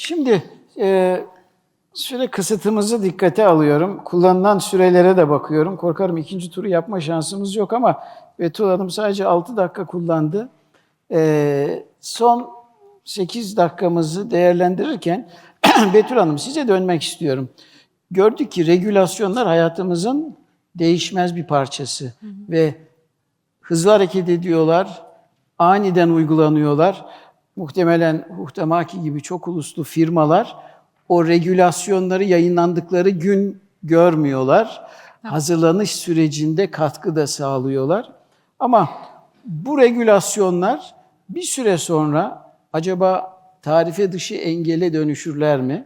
Şimdi e, süre kısıtımızı dikkate alıyorum. Kullanılan sürelere de bakıyorum. Korkarım ikinci turu yapma şansımız yok ama Betül Hanım sadece 6 dakika kullandı. E, son 8 dakikamızı değerlendirirken Betül Hanım size dönmek istiyorum. Gördük ki regülasyonlar hayatımızın değişmez bir parçası ve hızlı hareket ediyorlar, aniden uygulanıyorlar. Muhtemelen Huhtamaki gibi çok uluslu firmalar o regülasyonları yayınlandıkları gün görmüyorlar. Hazırlanış sürecinde katkı da sağlıyorlar. Ama bu regülasyonlar bir süre sonra acaba tarife dışı engele dönüşürler mi?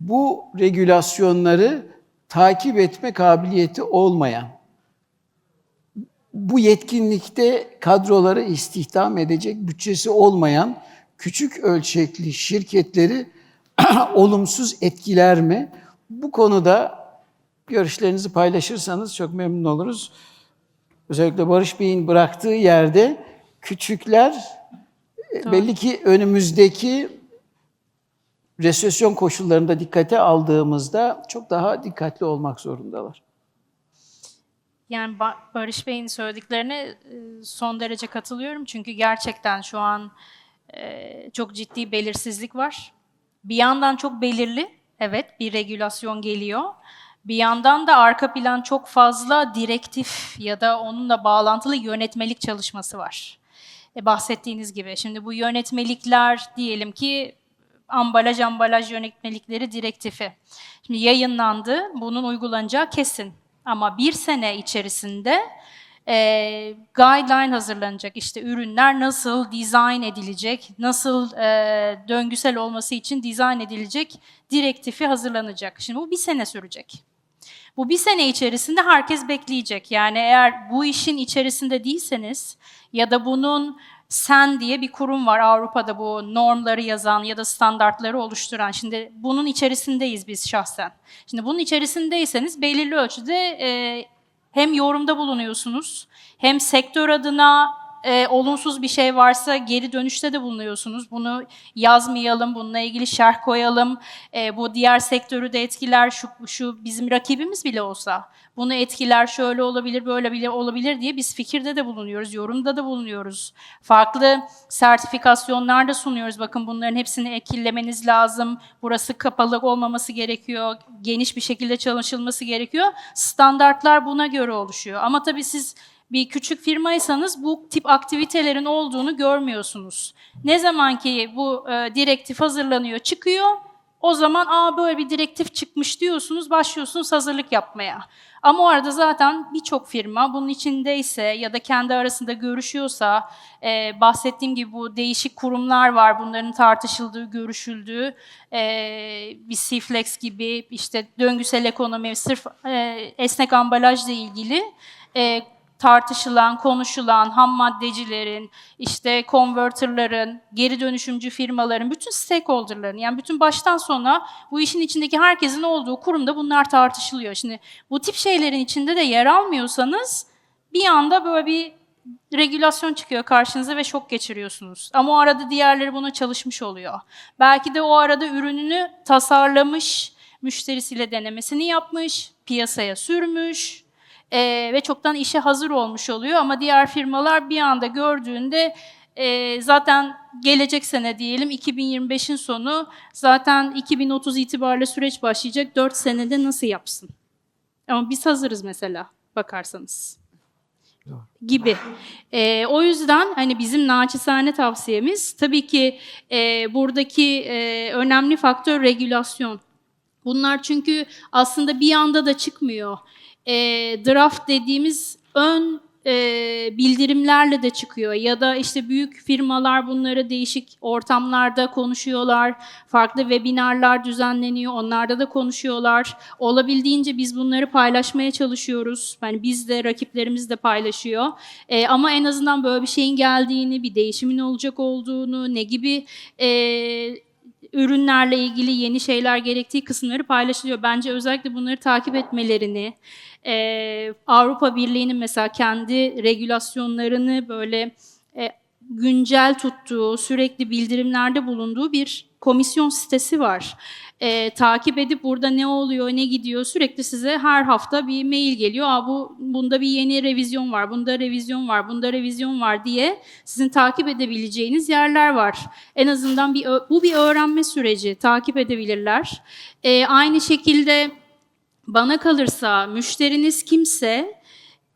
Bu regülasyonları takip etme kabiliyeti olmayan, bu yetkinlikte kadroları istihdam edecek bütçesi olmayan küçük ölçekli şirketleri olumsuz etkiler mi? Bu konuda görüşlerinizi paylaşırsanız çok memnun oluruz. Özellikle Barış Bey'in bıraktığı yerde küçükler e, belli ki önümüzdeki resesyon koşullarında dikkate aldığımızda çok daha dikkatli olmak zorundalar. Yani Ba- Barış Bey'in söylediklerine e, son derece katılıyorum. Çünkü gerçekten şu an e, çok ciddi belirsizlik var. Bir yandan çok belirli, evet bir regülasyon geliyor. Bir yandan da arka plan çok fazla direktif ya da onunla bağlantılı yönetmelik çalışması var. E, bahsettiğiniz gibi. Şimdi bu yönetmelikler diyelim ki ambalaj ambalaj yönetmelikleri direktifi. Şimdi yayınlandı, bunun uygulanacağı kesin. Ama bir sene içerisinde e, guideline hazırlanacak. İşte ürünler nasıl dizayn edilecek, nasıl e, döngüsel olması için dizayn edilecek direktifi hazırlanacak. Şimdi bu bir sene sürecek. Bu bir sene içerisinde herkes bekleyecek. Yani eğer bu işin içerisinde değilseniz ya da bunun SEN diye bir kurum var Avrupa'da bu normları yazan ya da standartları oluşturan. Şimdi bunun içerisindeyiz biz şahsen. Şimdi bunun içerisindeyseniz belirli ölçüde e, hem yorumda bulunuyorsunuz hem sektör adına e, olumsuz bir şey varsa geri dönüşte de bulunuyorsunuz. Bunu yazmayalım, bununla ilgili şerh koyalım. E, bu diğer sektörü de etkiler, şu, şu bizim rakibimiz bile olsa. Bunu etkiler, şöyle olabilir, böyle bile olabilir diye biz fikirde de bulunuyoruz, yorumda da bulunuyoruz. Farklı sertifikasyonlar da sunuyoruz. Bakın bunların hepsini ekillemeniz lazım. Burası kapalı olmaması gerekiyor. Geniş bir şekilde çalışılması gerekiyor. Standartlar buna göre oluşuyor. Ama tabii siz bir küçük firmaysanız bu tip aktivitelerin olduğunu görmüyorsunuz. Ne zaman ki bu e, direktif hazırlanıyor, çıkıyor, o zaman aa böyle bir direktif çıkmış diyorsunuz, başlıyorsunuz hazırlık yapmaya. Ama o arada zaten birçok firma bunun içindeyse ya da kendi arasında görüşüyorsa, e, bahsettiğim gibi bu değişik kurumlar var, bunların tartışıldığı, görüşüldüğü, e, bir Cflex gibi işte döngüsel ekonomi, sırf e, esnek ambalajla ilgili e, tartışılan, konuşulan ham maddecilerin, işte konverterların, geri dönüşümcü firmaların, bütün stakeholderların yani bütün baştan sona bu işin içindeki herkesin olduğu kurumda bunlar tartışılıyor. Şimdi bu tip şeylerin içinde de yer almıyorsanız bir anda böyle bir regülasyon çıkıyor karşınıza ve şok geçiriyorsunuz. Ama o arada diğerleri buna çalışmış oluyor. Belki de o arada ürününü tasarlamış, müşterisiyle denemesini yapmış, piyasaya sürmüş, ee, ve çoktan işe hazır olmuş oluyor ama diğer firmalar bir anda gördüğünde e, zaten gelecek sene diyelim 2025'in sonu zaten 2030 itibariyle süreç başlayacak 4 senede nasıl yapsın? Ama biz hazırız mesela bakarsanız gibi. Ee, o yüzden hani bizim naçizane tavsiyemiz tabii ki e, buradaki e, önemli faktör regülasyon. Bunlar çünkü aslında bir anda da çıkmıyor e, draft dediğimiz ön e, bildirimlerle de çıkıyor ya da işte büyük firmalar bunları değişik ortamlarda konuşuyorlar, farklı webinarlar düzenleniyor, onlarda da konuşuyorlar. Olabildiğince biz bunları paylaşmaya çalışıyoruz. Yani biz de rakiplerimiz de paylaşıyor. E, ama en azından böyle bir şeyin geldiğini, bir değişimin olacak olduğunu, ne gibi e, ürünlerle ilgili yeni şeyler gerektiği kısımları paylaşılıyor. Bence özellikle bunları takip etmelerini, e, Avrupa Birliği'nin mesela kendi regülasyonlarını böyle e, güncel tuttuğu, sürekli bildirimlerde bulunduğu bir komisyon sitesi var. Ee, takip edip burada ne oluyor, ne gidiyor sürekli size her hafta bir mail geliyor. Aa, bu bunda bir yeni revizyon var, bunda revizyon var, bunda revizyon var diye sizin takip edebileceğiniz yerler var. En azından bir bu bir öğrenme süreci. Takip edebilirler. Ee, aynı şekilde bana kalırsa müşteriniz kimse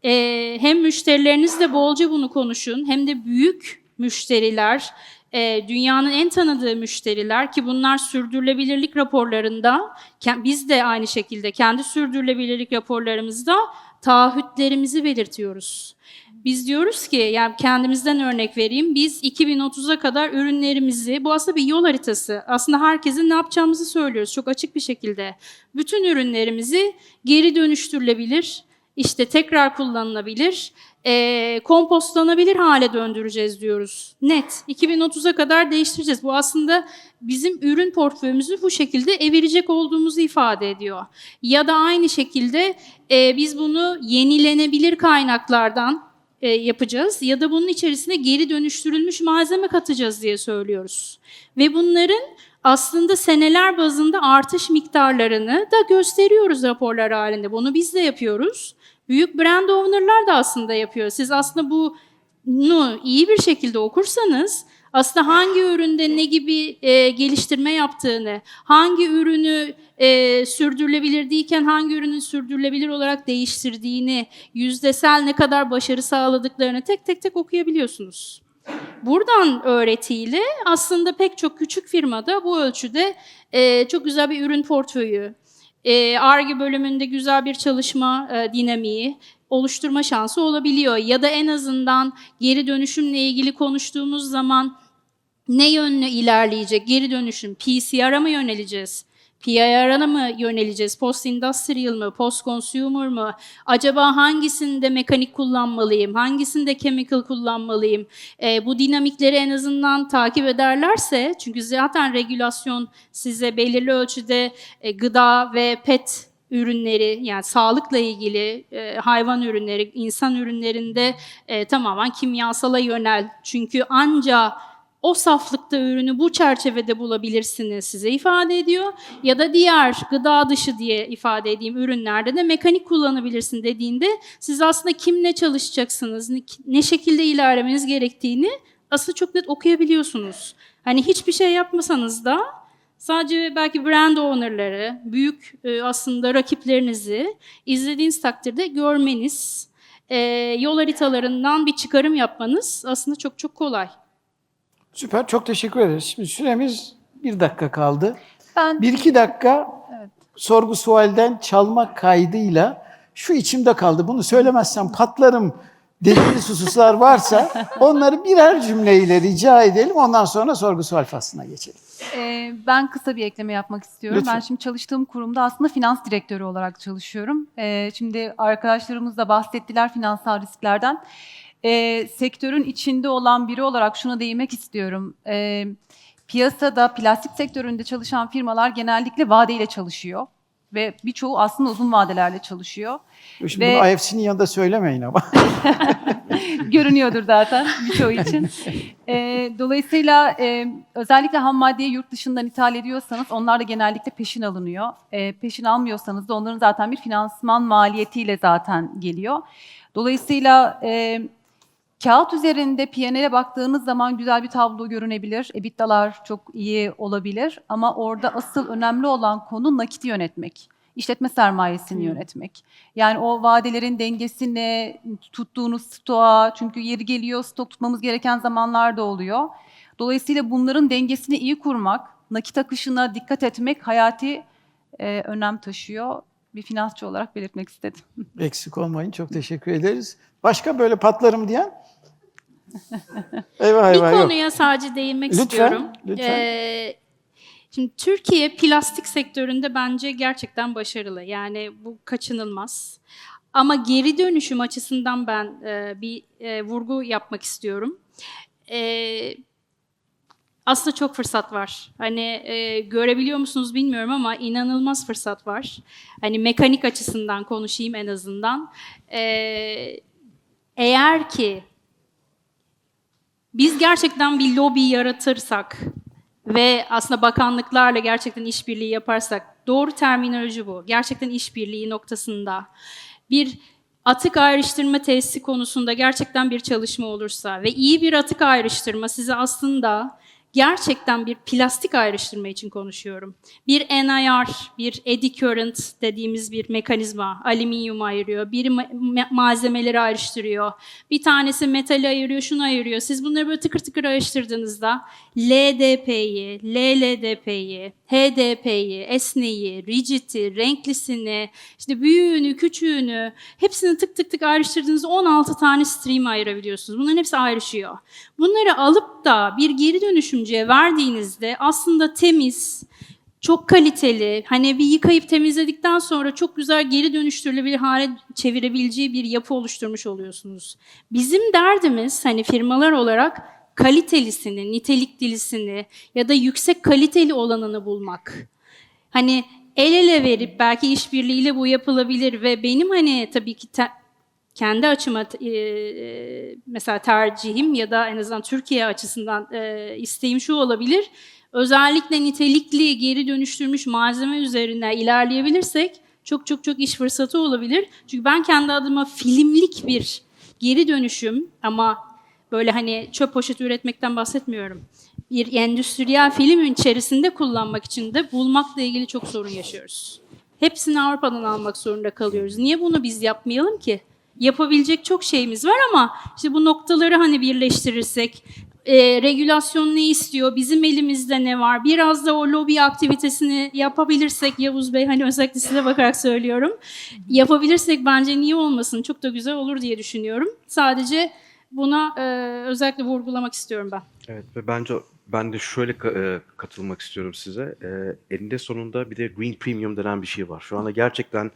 e, hem müşterilerinizle bolca bunu konuşun hem de büyük müşteriler, e, dünyanın en tanıdığı müşteriler ki bunlar sürdürülebilirlik raporlarında, biz de aynı şekilde kendi sürdürülebilirlik raporlarımızda taahhütlerimizi belirtiyoruz. Biz diyoruz ki, yani kendimizden örnek vereyim, biz 2030'a kadar ürünlerimizi, bu aslında bir yol haritası, aslında herkesin ne yapacağımızı söylüyoruz çok açık bir şekilde. Bütün ürünlerimizi geri dönüştürülebilir, işte tekrar kullanılabilir, eee, kompostlanabilir hale döndüreceğiz diyoruz. Net. 2030'a kadar değiştireceğiz. Bu aslında bizim ürün portföyümüzü bu şekilde evirecek olduğumuzu ifade ediyor. Ya da aynı şekilde eee, biz bunu yenilenebilir kaynaklardan e, yapacağız ya da bunun içerisine geri dönüştürülmüş malzeme katacağız diye söylüyoruz. Ve bunların aslında seneler bazında artış miktarlarını da gösteriyoruz raporlar halinde. Bunu biz de yapıyoruz. Büyük brand owner'lar da aslında yapıyor. Siz aslında bunu iyi bir şekilde okursanız aslında hangi üründe ne gibi e, geliştirme yaptığını, hangi ürünü e, sürdürülebilir değilken hangi ürünü sürdürülebilir olarak değiştirdiğini, yüzdesel ne kadar başarı sağladıklarını tek tek tek okuyabiliyorsunuz. Buradan öğretiyle aslında pek çok küçük firmada bu ölçüde e, çok güzel bir ürün portföyü, ARGE bölümünde güzel bir çalışma e, dinamiği oluşturma şansı olabiliyor. Ya da en azından geri dönüşümle ilgili konuştuğumuz zaman ne yönlü ilerleyecek? Geri dönüşüm, PCR'a mı yöneleceğiz? PIR'a mı yöneleceğiz? Post industrial mı? Post consumer mı? Acaba hangisinde mekanik kullanmalıyım? Hangisinde chemical kullanmalıyım? Ee, bu dinamikleri en azından takip ederlerse, çünkü zaten regülasyon size belirli ölçüde e, gıda ve pet ürünleri yani sağlıkla ilgili e, hayvan ürünleri, insan ürünlerinde e, tamamen kimyasala yönel. Çünkü anca o saflıkta ürünü bu çerçevede bulabilirsiniz size ifade ediyor. Ya da diğer gıda dışı diye ifade edeyim ürünlerde de mekanik kullanabilirsin dediğinde siz aslında kimle çalışacaksınız, ne, şekilde ilerlemeniz gerektiğini aslında çok net okuyabiliyorsunuz. Hani hiçbir şey yapmasanız da sadece belki brand owner'ları, büyük e, aslında rakiplerinizi izlediğiniz takdirde görmeniz, e, yol haritalarından bir çıkarım yapmanız aslında çok çok kolay. Süper, çok teşekkür ederiz. Şimdi süremiz bir dakika kaldı. Ben Bir iki dakika sorgu sualden çalmak kaydıyla şu içimde kaldı. Bunu söylemezsem patlarım dediğiniz hususlar varsa onları birer cümleyle rica edelim. Ondan sonra sorgu sual faslına geçelim. e, ben kısa bir ekleme yapmak istiyorum. Lütfen. Ben şimdi çalıştığım kurumda aslında finans direktörü olarak çalışıyorum. E, şimdi arkadaşlarımız da bahsettiler finansal risklerden. E, sektörün içinde olan biri olarak şuna değinmek istiyorum. E, piyasada plastik sektöründe çalışan firmalar genellikle vadeyle çalışıyor ve birçoğu aslında uzun vadelerle çalışıyor. Şimdi Ve- bunu IFC'nin yanında söylemeyin ama. Görünüyordur zaten birçoğu için. E, dolayısıyla e, özellikle ham maddeyi yurt dışından ithal ediyorsanız onlar da genellikle peşin alınıyor. E, peşin almıyorsanız da onların zaten bir finansman maliyetiyle zaten geliyor. Dolayısıyla e, kağıt üzerinde P&L'e baktığınız zaman güzel bir tablo görünebilir. EBITDA'lar çok iyi olabilir ama orada asıl önemli olan konu nakit yönetmek. İşletme sermayesini yönetmek. Yani o vadelerin dengesini, tuttuğunuz stoğa, çünkü yeri geliyor stok tutmamız gereken zamanlar da oluyor. Dolayısıyla bunların dengesini iyi kurmak, nakit akışına dikkat etmek hayati e, önem taşıyor. Bir finansçı olarak belirtmek istedim. Eksik olmayın. Çok teşekkür ederiz. Başka böyle patlarım diyen? Eyvah Bir eyvah yok. konuya sadece değinmek Lütfen, istiyorum. lütfen. Ee, şimdi Türkiye plastik sektöründe bence gerçekten başarılı. Yani bu kaçınılmaz. Ama geri dönüşüm açısından ben e, bir e, vurgu yapmak istiyorum. E, aslında çok fırsat var. Hani e, görebiliyor musunuz bilmiyorum ama inanılmaz fırsat var. Hani mekanik açısından konuşayım en azından. E, eğer ki Biz gerçekten bir lobi yaratırsak ve aslında bakanlıklarla gerçekten işbirliği yaparsak doğru terminoloji bu. Gerçekten işbirliği noktasında bir atık ayrıştırma tesisi konusunda gerçekten bir çalışma olursa ve iyi bir atık ayrıştırma size aslında gerçekten bir plastik ayrıştırma için konuşuyorum. Bir NIR, bir eddy current dediğimiz bir mekanizma alüminyum ayırıyor, bir ma- ma- malzemeleri ayrıştırıyor. Bir tanesi metali ayırıyor, şunu ayırıyor. Siz bunları böyle tıkır tıkır ayrıştırdığınızda LDP'yi, LLDP'yi, HDP'yi, esneyi, rigid'i, renklisini, işte büyüğünü, küçüğünü hepsini tık tık tık ayrıştırdığınızda 16 tane stream ayırabiliyorsunuz. Bunların hepsi ayrışıyor. Bunları alıp da bir geri dönüşümcüye verdiğinizde aslında temiz, çok kaliteli, hani bir yıkayıp temizledikten sonra çok güzel geri dönüştürülebilir hale çevirebileceği bir yapı oluşturmuş oluyorsunuz. Bizim derdimiz hani firmalar olarak kalitelisini, niteliklisini ya da yüksek kaliteli olanını bulmak. Hani el ele verip belki işbirliğiyle bu yapılabilir ve benim hani tabii ki te- kendi açıma e, e, mesela tercihim ya da en azından Türkiye açısından e, isteğim şu olabilir. Özellikle nitelikli geri dönüştürmüş malzeme üzerine ilerleyebilirsek çok çok çok iş fırsatı olabilir. Çünkü ben kendi adıma filmlik bir geri dönüşüm ama böyle hani çöp poşeti üretmekten bahsetmiyorum. Bir endüstriyel filmin içerisinde kullanmak için de bulmakla ilgili çok sorun yaşıyoruz. Hepsini Avrupa'dan almak zorunda kalıyoruz. Niye bunu biz yapmayalım ki? Yapabilecek çok şeyimiz var ama işte bu noktaları hani birleştirirsek, e, regülasyon ne istiyor, bizim elimizde ne var, biraz da o lobi aktivitesini yapabilirsek, Yavuz Bey hani özellikle size bakarak söylüyorum, yapabilirsek bence niye olmasın, çok da güzel olur diye düşünüyorum. Sadece buna e, özellikle vurgulamak istiyorum ben. Evet ve bence ben de şöyle ka- e, katılmak istiyorum size. E, eninde sonunda bir de Green Premium denen bir şey var. Şu anda gerçekten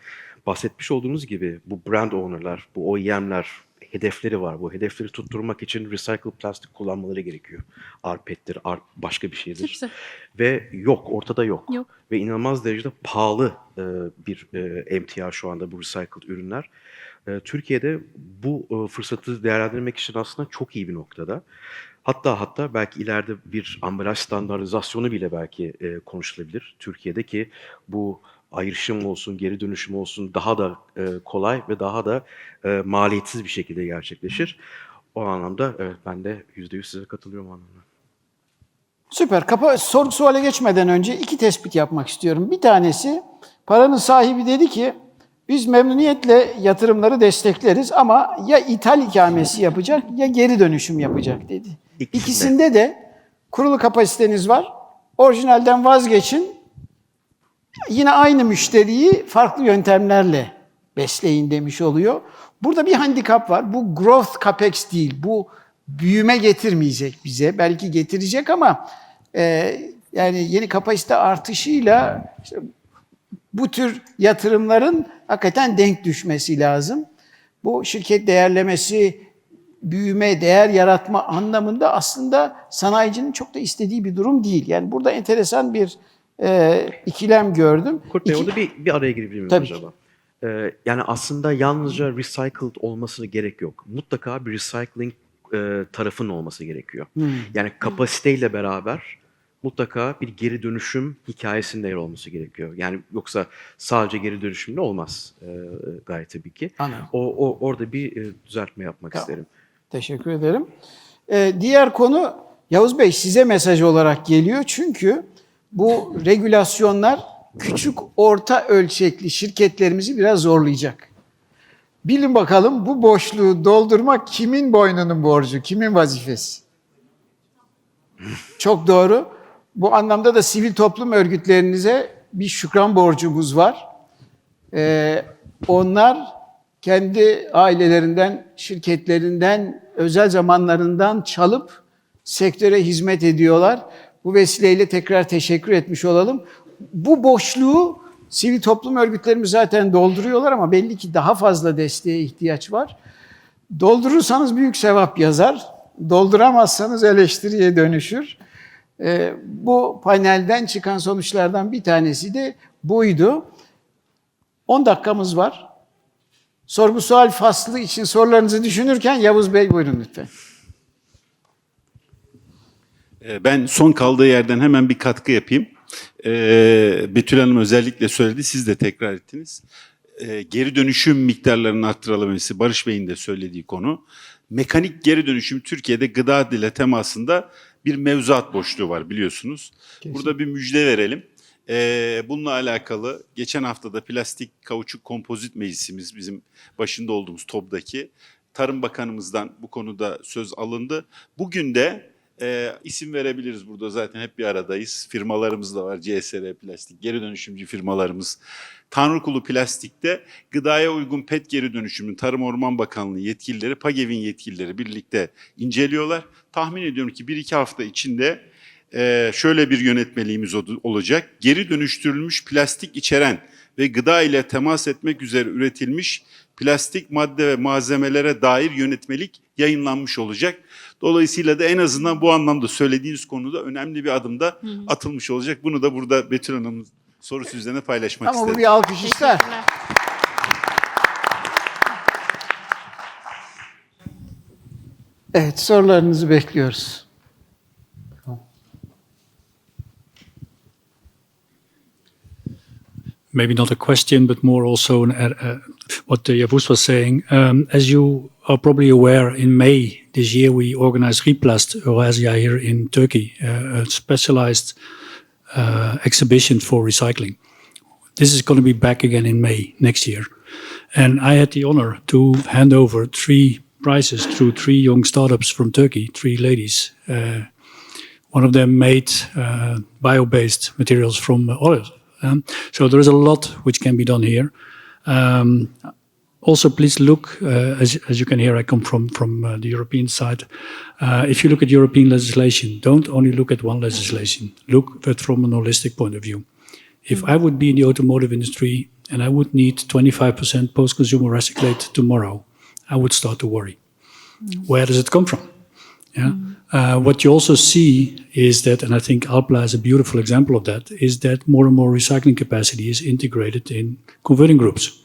bahsetmiş olduğunuz gibi bu brand owner'lar, bu OEM'ler hedefleri var. Bu hedefleri tutturmak için recycle plastik kullanmaları gerekiyor. Arpettir, ar başka bir şeydir. Güzel. Ve yok, ortada yok. Yok. Ve inanılmaz derecede pahalı e, bir e, emtia şu anda bu recycled ürünler. E, Türkiye'de bu e, fırsatı değerlendirmek için aslında çok iyi bir noktada. Hatta hatta belki ileride bir ambalaj standartizasyonu bile belki e, konuşulabilir Türkiye'deki bu ayrışım olsun, geri dönüşüm olsun daha da e, kolay ve daha da maliyetsiz bir şekilde gerçekleşir. O anlamda evet, ben de %100 size katılıyorum anlamda. Süper. Kapa sorgu suale geçmeden önce iki tespit yapmak istiyorum. Bir tanesi paranın sahibi dedi ki biz memnuniyetle yatırımları destekleriz ama ya ithal ikamesi yapacak ya geri dönüşüm yapacak dedi. İkisinde. İkisinde de kurulu kapasiteniz var. Orijinalden vazgeçin. Yine aynı müşteriyi farklı yöntemlerle besleyin demiş oluyor. Burada bir handikap var. Bu growth capex değil. Bu büyüme getirmeyecek bize. Belki getirecek ama e, yani yeni kapasite artışıyla işte bu tür yatırımların hakikaten denk düşmesi lazım. Bu şirket değerlemesi, büyüme, değer yaratma anlamında aslında sanayicinin çok da istediği bir durum değil. Yani burada enteresan bir e, ikilem gördüm. Kurt Bey İki- orada bir, bir araya girebilir miyim Tabii acaba? Ee, yani aslında yalnızca recycled olmasına gerek yok. Mutlaka bir recycling e, tarafının olması gerekiyor. Hmm. Yani kapasiteyle beraber mutlaka bir geri dönüşüm hikayesinde yer olması gerekiyor. Yani yoksa sadece geri dönüşümle olmaz e, gayet tabii ki. Anladım. O, o orada bir e, düzeltme yapmak Tamam. isterim. Teşekkür ederim. Ee, diğer konu Yavuz Bey size mesaj olarak geliyor çünkü bu regülasyonlar küçük orta ölçekli şirketlerimizi biraz zorlayacak. Bilin bakalım bu boşluğu doldurmak kimin boynunun borcu, kimin vazifesi? Çok doğru. Bu anlamda da sivil toplum örgütlerinize bir şükran borcumuz var. Ee, onlar kendi ailelerinden, şirketlerinden, özel zamanlarından çalıp sektöre hizmet ediyorlar. Bu vesileyle tekrar teşekkür etmiş olalım. Bu boşluğu sivil toplum örgütlerimiz zaten dolduruyorlar ama belli ki daha fazla desteğe ihtiyaç var. Doldurursanız büyük sevap yazar, dolduramazsanız eleştiriye dönüşür. Ee, bu panelden çıkan sonuçlardan bir tanesi de buydu. 10 dakikamız var. Sorgu sual faslı için sorularınızı düşünürken Yavuz Bey buyurun lütfen. Ee, Ben son kaldığı yerden hemen bir katkı yapayım. Ee, Betül Hanım özellikle söyledi, siz de tekrar ettiniz. Geri dönüşüm miktarlarının arttırılabilmesi, Barış Bey'in de söylediği konu. Mekanik geri dönüşüm Türkiye'de gıda ile temasında bir mevzuat boşluğu var biliyorsunuz. Burada bir müjde verelim. Ee, bununla alakalı geçen haftada plastik kauçuk kompozit meclisimiz bizim başında olduğumuz TOB'daki Tarım Bakanımızdan bu konuda söz alındı. Bugün de e, isim verebiliriz burada zaten hep bir aradayız. Firmalarımız da var CSR Plastik, geri dönüşümcü firmalarımız. Tanrıkulu Plastik'te gıdaya uygun pet geri dönüşümünü Tarım Orman Bakanlığı yetkilileri, PAGEV'in yetkilileri birlikte inceliyorlar. Tahmin ediyorum ki bir iki hafta içinde e, şöyle bir yönetmeliğimiz ol- olacak. Geri dönüştürülmüş plastik içeren ve gıda ile temas etmek üzere üretilmiş plastik madde ve malzemelere dair yönetmelik yayınlanmış olacak. Dolayısıyla da en azından bu anlamda söylediğiniz konuda önemli bir adımda atılmış olacak. Bunu da burada Betül Hanım'ın sorusu üzerine paylaşmak Ama bu istedim. bir alkış ister. Teşekkürler. Evet sorularınızı bekliyoruz. maybe not a question, but more also an, uh, what uh, Javus was saying. Um, as you are probably aware, in May this year we organized Replast Eurasia here in Turkey, uh, a specialized uh, exhibition for recycling. This is going to be back again in May next year. And I had the honor to hand over three prizes to three young startups from Turkey, three ladies. Uh, one of them made uh, bio-based materials from olive. Um, so there is a lot which can be done here. Um, also, please look, uh, as, as you can hear, I come from, from uh, the European side. Uh, if you look at European legislation, don't only look at one legislation, look at from an holistic point of view. If I would be in the automotive industry and I would need 25% post-consumer recyclate tomorrow, I would start to worry. Where does it come from? Yeah. Uh, what you also see is that, and I think Alpla is a beautiful example of that, is that more and more recycling capacity is integrated in converting groups.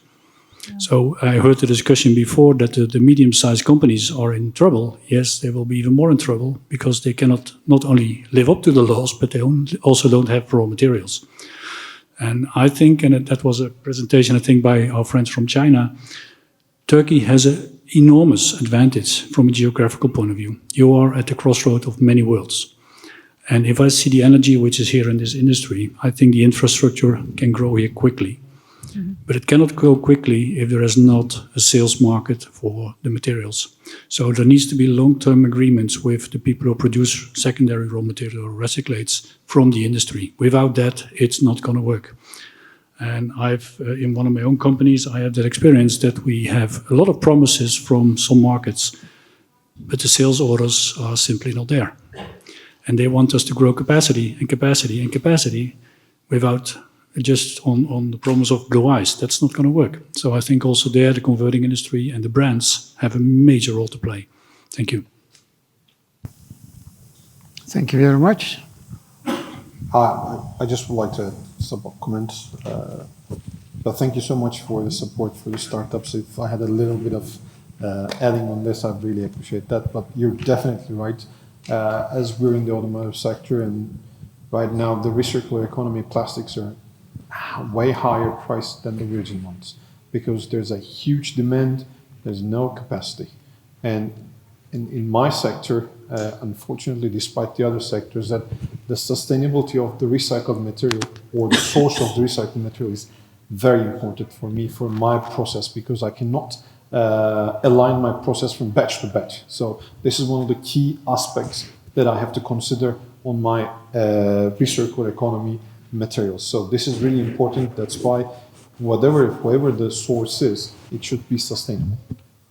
So I heard the discussion before that the, the medium-sized companies are in trouble. Yes, they will be even more in trouble because they cannot not only live up to the laws, but they also don't have raw materials. And I think, and that was a presentation, I think, by our friends from China, Turkey has an enormous advantage from a geographical point of view. You are at the crossroad of many worlds. And if I see the energy which is here in this industry, I think the infrastructure can grow here quickly. But it cannot grow quickly if there is not a sales market for the materials. So there needs to be long-term agreements with the people who produce secondary raw material or recyclates from the industry. Without that, it's not going to work. And I've, uh, in one of my own companies, I have that experience that we have a lot of promises from some markets, but the sales orders are simply not there. And they want us to grow capacity and capacity and capacity without just on, on the promise of blue eyes. That's not going to work. So I think also there, the converting industry and the brands have a major role to play. Thank you. Thank you very much. I, I I just would like to sub comment. Uh, but thank you so much for the support for the startups. If I had a little bit of uh, adding on this, I'd really appreciate that. But you're definitely right. Uh, as we're in the automotive sector, and right now the recircular economy plastics are way higher priced than the virgin ones because there's a huge demand. There's no capacity, and in, in my sector, uh, unfortunately, despite the other sectors, that the sustainability of the recycled material or the source of the recycled material is very important for me for my process because I cannot uh, align my process from batch to batch. So this is one of the key aspects that I have to consider on my uh, recircular economy materials. So this is really important. That's why whatever whatever the source is, it should be sustainable.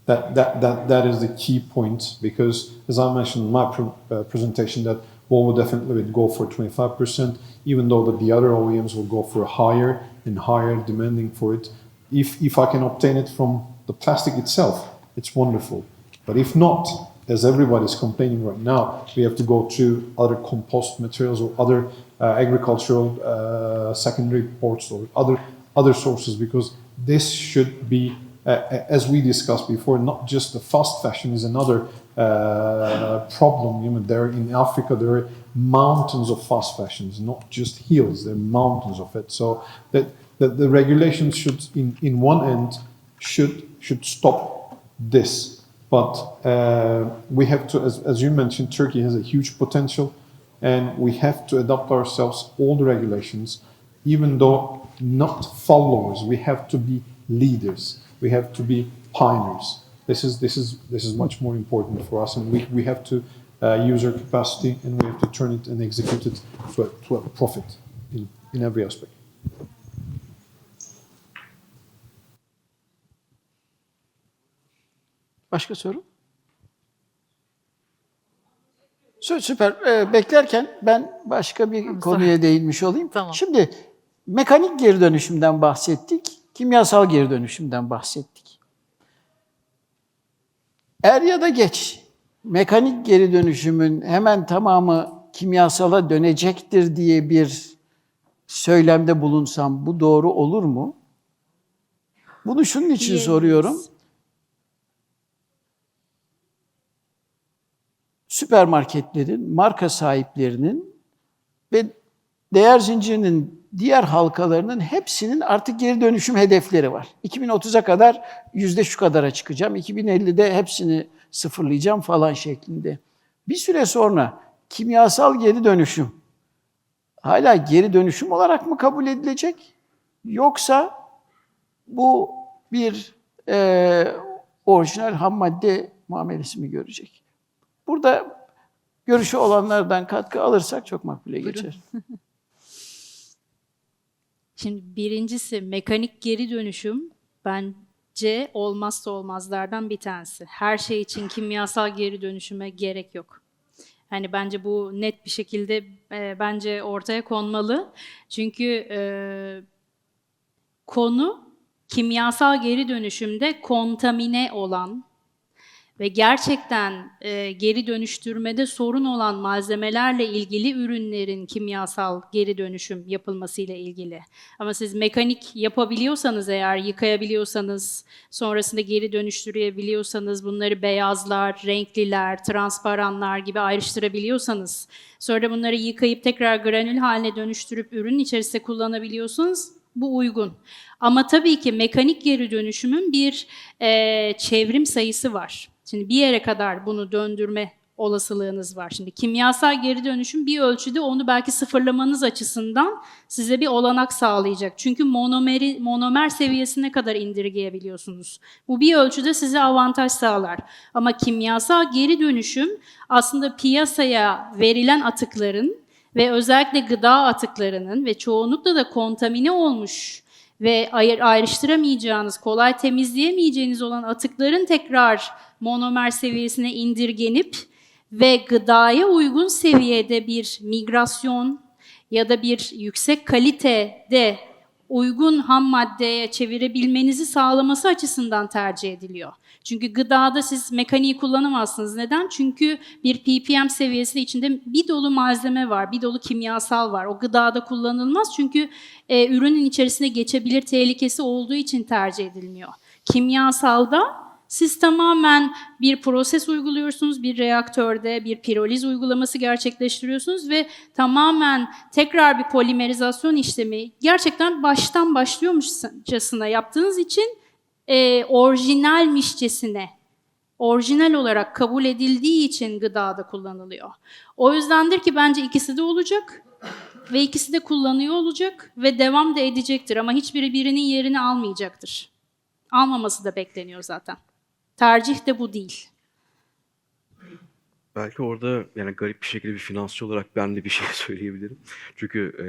That, that, that, that is the key point because, as I mentioned in my uh, presentation, that Volvo definitely would go for 25%, even though that the other OEMs will go for higher and higher, demanding for it. If, if I can obtain it from the plastic itself, it's wonderful. But if not, as everybody's complaining right now, we have to go to other compost materials or other agricultural uh, secondary ports or other other sources because this should be, uh, as we discussed before, not just the fast fashion is another uh, problem. You know, there in Africa there are mountains of fast fashions, not just hills. There are mountains of it. So that, that the regulations should, in, in one end, should should stop this. But uh, we have to, as, as you mentioned, Turkey has a huge potential, and we have to adapt ourselves all the regulations, even though not followers. We have to be leaders. We have to be pioneers. This is this is this is much more important for us, and we, we have to uh, use our capacity, and we have to turn it and execute it to a, to a profit in, in every aspect. Başka soru? Süper. Ee, beklerken ben başka bir konuya değinmiş olayım. Tamam. Şimdi mekanik geri dönüşümden bahsettik, kimyasal geri dönüşümden bahsettik. Er ya da geç mekanik geri dönüşümün hemen tamamı kimyasala dönecektir diye bir söylemde bulunsam bu doğru olur mu? Bunu şunun için Diyemeyiz. soruyorum. Süpermarketlerin, marka sahiplerinin ve değer zincirinin diğer halkalarının hepsinin artık geri dönüşüm hedefleri var. 2030'a kadar yüzde şu kadara çıkacağım, 2050'de hepsini sıfırlayacağım falan şeklinde. Bir süre sonra kimyasal geri dönüşüm hala geri dönüşüm olarak mı kabul edilecek? Yoksa bu bir eee orijinal ham madde muamelesi mi görecek? Burada görüşü olanlardan katkı alırsak çok makbule geçer. Şimdi birincisi mekanik geri dönüşüm bence olmazsa olmazlardan bir tanesi. Her şey için kimyasal geri dönüşüme gerek yok. Hani bence bu net bir şekilde e, bence ortaya konmalı. Çünkü e, konu kimyasal geri dönüşümde kontamine olan ve gerçekten e, geri dönüştürmede sorun olan malzemelerle ilgili ürünlerin kimyasal geri dönüşüm yapılmasıyla ilgili. Ama siz mekanik yapabiliyorsanız eğer, yıkayabiliyorsanız, sonrasında geri dönüştürebiliyorsanız, bunları beyazlar, renkliler, transparanlar gibi ayrıştırabiliyorsanız, sonra bunları yıkayıp tekrar granül haline dönüştürüp ürün içerisinde kullanabiliyorsanız bu uygun. Ama tabii ki mekanik geri dönüşümün bir e, çevrim sayısı var. Şimdi bir yere kadar bunu döndürme olasılığınız var. Şimdi kimyasal geri dönüşüm bir ölçüde onu belki sıfırlamanız açısından size bir olanak sağlayacak. Çünkü monomeri, monomer seviyesine kadar indirgeyebiliyorsunuz. Bu bir ölçüde size avantaj sağlar. Ama kimyasal geri dönüşüm aslında piyasaya verilen atıkların ve özellikle gıda atıklarının ve çoğunlukla da kontamine olmuş ve ayır, ayrıştıramayacağınız, kolay temizleyemeyeceğiniz olan atıkların tekrar monomer seviyesine indirgenip ve gıdaya uygun seviyede bir migrasyon ya da bir yüksek kalitede uygun ham maddeye çevirebilmenizi sağlaması açısından tercih ediliyor. Çünkü gıdada siz mekaniği kullanamazsınız. Neden? Çünkü bir ppm seviyesi içinde bir dolu malzeme var, bir dolu kimyasal var. O gıdada kullanılmaz çünkü e, ürünün içerisine geçebilir tehlikesi olduğu için tercih edilmiyor. Kimyasalda siz tamamen bir proses uyguluyorsunuz, bir reaktörde bir piroliz uygulaması gerçekleştiriyorsunuz ve tamamen tekrar bir polimerizasyon işlemi gerçekten baştan başlıyormuşçasına yaptığınız için e, orijinalmişçesine, orijinal olarak kabul edildiği için gıdada kullanılıyor. O yüzdendir ki bence ikisi de olacak ve ikisi de kullanıyor olacak ve devam da edecektir ama hiçbiri birinin yerini almayacaktır. Almaması da bekleniyor zaten. Tercih de bu değil. Belki orada yani garip bir şekilde bir finansçı olarak ben de bir şey söyleyebilirim. Çünkü e,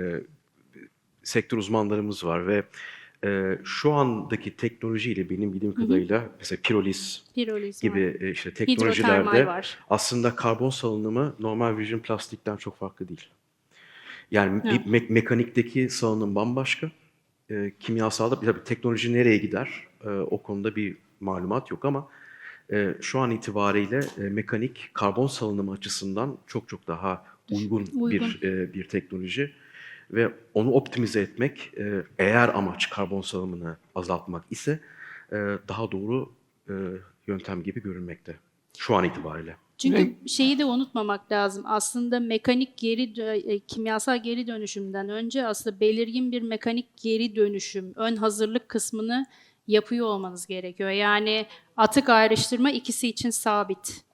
sektör uzmanlarımız var ve e, şu andaki teknolojiyle benim bildiğim kadarıyla mesela piroliz Piroliz gibi var. e, işte Hidrotermal teknolojilerde var. aslında karbon salınımı normal virgin plastikten çok farklı değil. Yani Evet. bir me- mekanikteki salınım bambaşka. E, kimyasalda tabii teknoloji nereye gider e, o konuda bir malumat yok ama e, şu an itibariyle e, mekanik karbon salınımı açısından çok çok daha uygun, Uygun. bir e, bir teknoloji ve onu optimize etmek e, eğer amaç karbon salımını azaltmak ise e, daha doğru e, yöntem gibi görünmekte şu an itibariyle. Çünkü şeyi de unutmamak lazım. Aslında mekanik geri kimyasal geri dönüşümden önce aslında belirgin bir mekanik geri dönüşüm, ön hazırlık kısmını yapıyor olmanız gerekiyor. Yani atık ayrıştırma ikisi için sabit.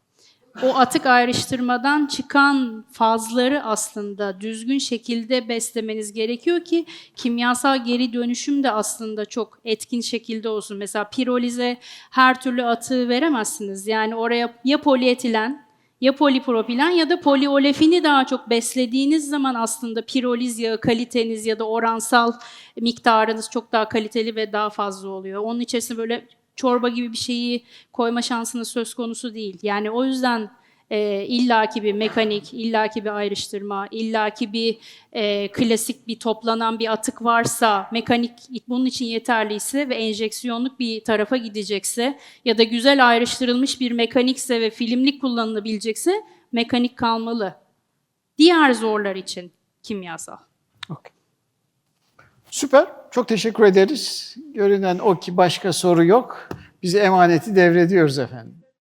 O atık ayrıştırmadan çıkan fazları aslında düzgün şekilde beslemeniz gerekiyor ki kimyasal geri dönüşüm de aslında çok etkin şekilde olsun. Mesela pirolize her türlü atığı veremezsiniz. Yani oraya ya polietilen ya polipropilen ya da poliolefini daha çok beslediğiniz zaman aslında piroliz yağı kaliteniz ya da oransal miktarınız çok daha kaliteli ve daha fazla oluyor. Onun içerisine böyle çorba gibi bir şeyi koyma şansınız söz konusu değil. Yani o yüzden e, illaki bir mekanik, illaki bir ayrıştırma, illaki bir e, klasik bir toplanan bir atık varsa, mekanik bunun için yeterliyse ve enjeksiyonluk bir tarafa gidecekse ya da güzel ayrıştırılmış bir mekanikse ve filmlik kullanılabilecekse mekanik kalmalı. Diğer zorlar için kimyasal. Okey. Süper. Çok teşekkür ederiz. Görünen o ki başka soru yok. Biz emaneti devrediyoruz efendim.